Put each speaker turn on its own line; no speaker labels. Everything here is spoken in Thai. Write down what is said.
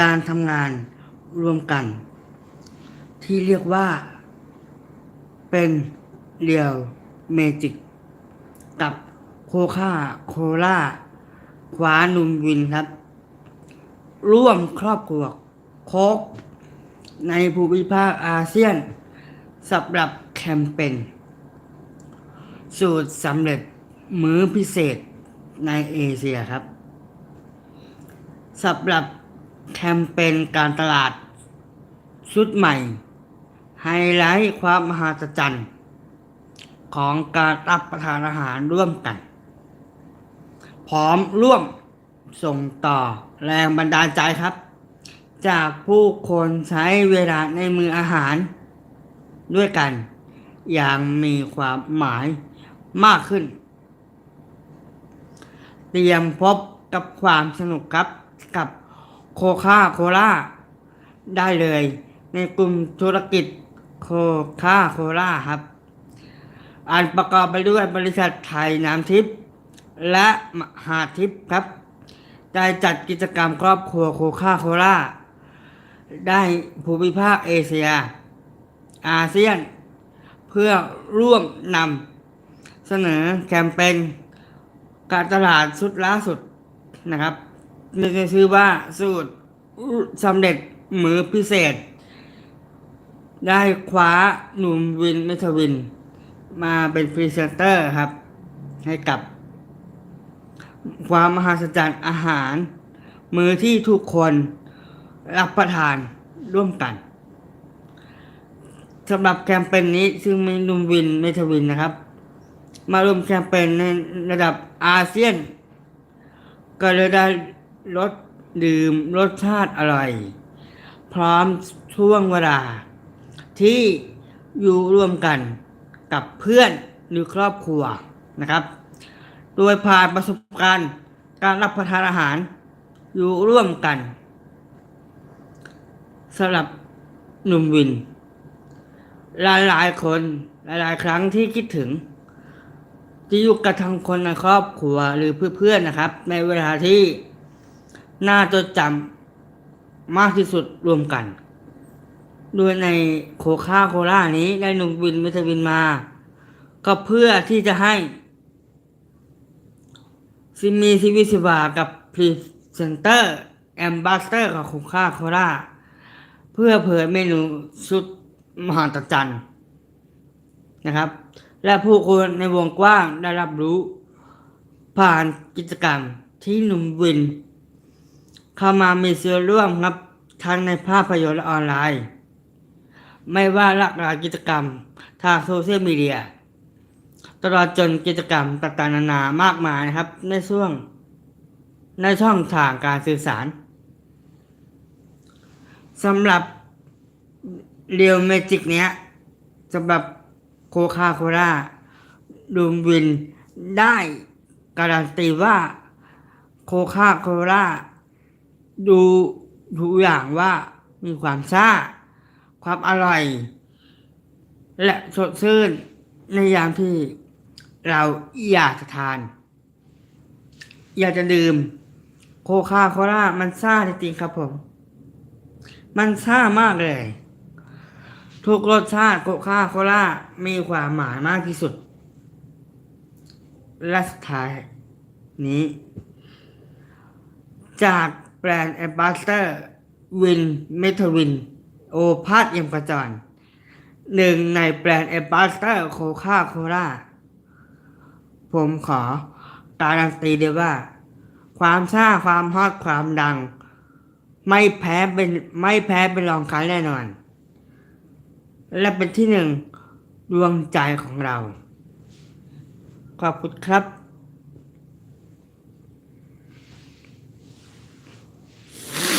การทำงานรวมกัน ที่เรียกว่าเป็นเรียวเมจิก กับโคคาโคล่าคว้านุมวินครับ ร่วมครอบครัวโคกในภูมิภาคอาเซียนสำหรับแคมเปญสูตรสำเร็จมื้อพิเศษในเอเชียครับสำหรับ แคมเปญการตลาด ชุดใหม่ ไฮไลท์ความมหัศจรรย์ ของการรับประทานอาหารร่วมกัน พร้อมร่วมส่งต่อแรงบันดาลใจครับ จากผู้คนใช้เวลาในมืออาหาร ด้วยกัน อย่างมีความหมายมากขึ้น เตรียมพบกับความสนุกครับกับ โคคาโคล่าได้เลย ในกลุ่มธุรกิจโคคาโคล่าครับอันประกอบไปด้วยบริษัทไทยน้ำทิพย์และมหาทิพย์ครับ ได้จัดกิจกรรมครอบครัวโคคาโคล่าได้ภูมิภาคเอเชีย อาเซียน เพื่อร่วมนำเสนอแคมเปญการตลาดสุดล่าสุดนะครับ มีชื่อว่าสูตรสำเร็จมือพิเศษ ได้คว้าหนุ่มวินเมทวิน มาเป็นพรีเซนเตอร์ครับ ให้กับ ความมหัศจรรย์อาหาร มือที่ทุกคนรับประทานร่วมกันสำหรับแคมเปญนี้ซึ่งมีหนุ่มวินเมทวินนะครับ มาร่วมแคมเปญในระดับอาเซียน ก็เลยได้ รสดื่มรสชาติอร่อย พร้อมช่วงเวลา ที่อยู่ร่วมกันกับเพื่อนหรือครอบครัวนะครับ โดยผ่านประสบการณ์การรับประทานอาหารอยู่ร่วมกันสำหรับหนุ่มวิน หลายๆคนหลายๆครั้งที่คิดถึงที่อยู่กับทั้งคนในครอบครัวหรือเพื่อนๆนะครับ ในเวลาที่ น่าจดจำมากที่สุดรวมกัน โดยในโคคาโคล่านี้ได้นุ่มวินมิทวินมา ก็เพื่อที่จะให้ซิมีซีวิสิวากับพรีเซนเตอร์แอมบาสเตอร์ของโคคาโคล่าเพื่อเผยเมนูสุดมหัศจรรย์นะครับ และผู้คนในวงกว้างได้รับรู้ ผ่านกิจกรรมที่หนุ่มวิน เข้ามามีส่วนร่วมครับทั้งในภาพยนตร์และออนไลน์ ไม่ว่าหลากหลายกิจกรรมทางโซเชียลมีเดียตลอดจนกิจกรรมต่างๆนานามากมายครับ ในช่วง ในช่องทางการสื่อสารสำหรับเรียวเมจิกเนี้ยสำหรับโคคาโคล่าดูมวินได้การันตีว่าโคคาโคล่า ดูทุกอย่างว่ามีความซ่า ความอร่อย และสดชื่นในยามที่เราอยากจะทาน อยากจะดื่ม โคคาโคล่ามันซ่าจริงๆครับผม มันซ่ามากเลย ทุกรสชาติโคคาโคล่ามีความหมายมากที่สุด และสุดท้ายนี้ จาก รนด์แอมบาสเตอร์ วินเมทวิน โอภาสเยี่ยมกระจรหนึ่งในแบรนด์แอมบาสเตอร์โคคาโคล่าผมขอการันตีเลยว่า ความซ่าความฮอตความดัง ไม่แพ้เป็นไม่แพ้เป็นรองใครแน่นอน และเป็นที่หนึ่งดวงใจของเรา ขอบคุณครับ